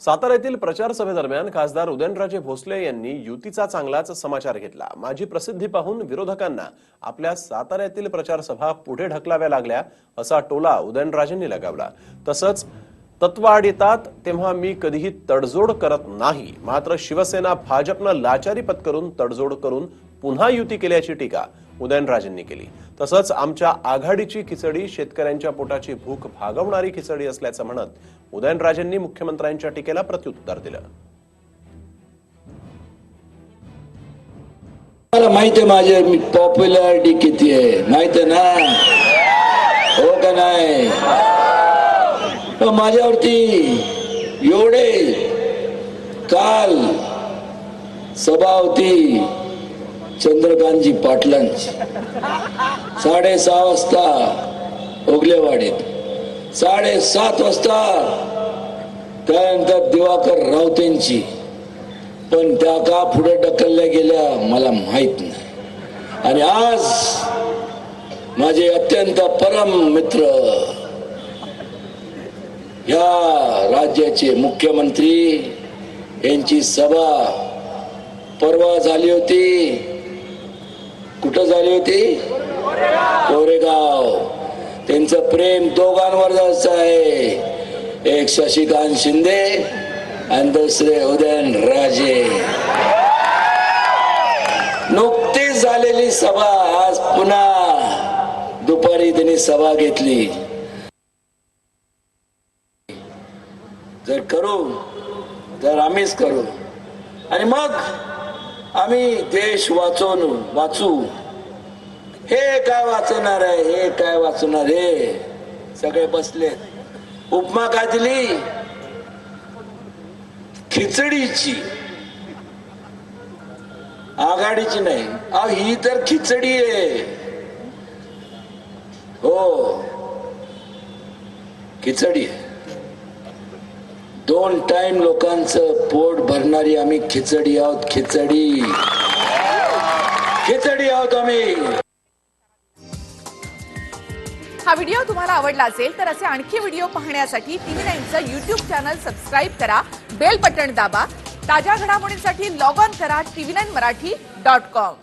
साताऱ्यातील प्रचार सभेदरम्यान खासदार उदयनराजे भोसले यांनी युतीचा चांगलाच समाचार घेतला. माझी प्रसिद्धी पाहून विरोधकांना आपल्या साताऱ्यातील प्रचार सभा पुढे ढकलाव्या लागल्या असा टोला उदयनराजेंनी लगावला. तसंच तत्वाड येतात तेव्हा मी कधीही तडजोड करत नाही. मात्र शिवसेना भाजपनं लाचारी पत्करून तडजोड करून पुन्हा युती केल्याची टीका उदयनराजेंनी केली. तसंच आमच्या आघाडीची खिचडी शेतकऱ्यांच्या पोटाची भूक भागवणारी खिचडी असल्याचं म्हणत उदयनराजेंनी मुख्यमंत्र्यांच्या टीकेला प्रत्युत्तर दिलं. मला माहिती आहे माझे पॉप्युलॅरिटी किती आहे? माहीत आहे ना? माझ्यावरती एवढे काल सभा होती चंद्रकांतजी पाटलांची. साडेसहा वाजता ओगलेवाडीत साडेसात वाजता त्यानंतर दिवाकर रावतेंची पण त्या का पुढे ढकलल्या गेल्या मला माहीत नाही. आणि आज माझे अत्यंत परम मित्र ह्या राज्याचे मुख्यमंत्री यांची सभा परवा झाली होती. कुठं झाली होती? कोरेगाव. त्यांचं प्रेम दोघांवर जास्त आहे. एक शशिकांत शिंदे आणि दुसरे उदयन राजे. नुकतीच झालेली सभा. आज पुन्हा दुपारी त्यांनी सभा घेतली. जर करू तर आम्हीच करू. आणि मग आम्ही देश वाचवून वाचू. हे काय वाचवणार आहे? हे काय वाचवणार हे सगळे बसले उपमा काय दिली? खिचडीची. आघाडीची नाही. अहो ही तर खिचडी आहे. हो. खिचडी आहे. दोन टाइम लोकांचं पोट भरणारी आम्ही खिचडी आहोत खिचडी. खिचडी आहोत आम्ही. हा व्हिडिओ तुम्हाला आवडला असेल तर असे आणखी व्हिडिओ पाहण्यासाठी टीव्ही नाईनचं युट्यूब चॅनल सबस्क्राईब करा बेल बटण दाबा ताज्या घडामोडींसाठी लॉग ऑन करा TV nine Marathi dot com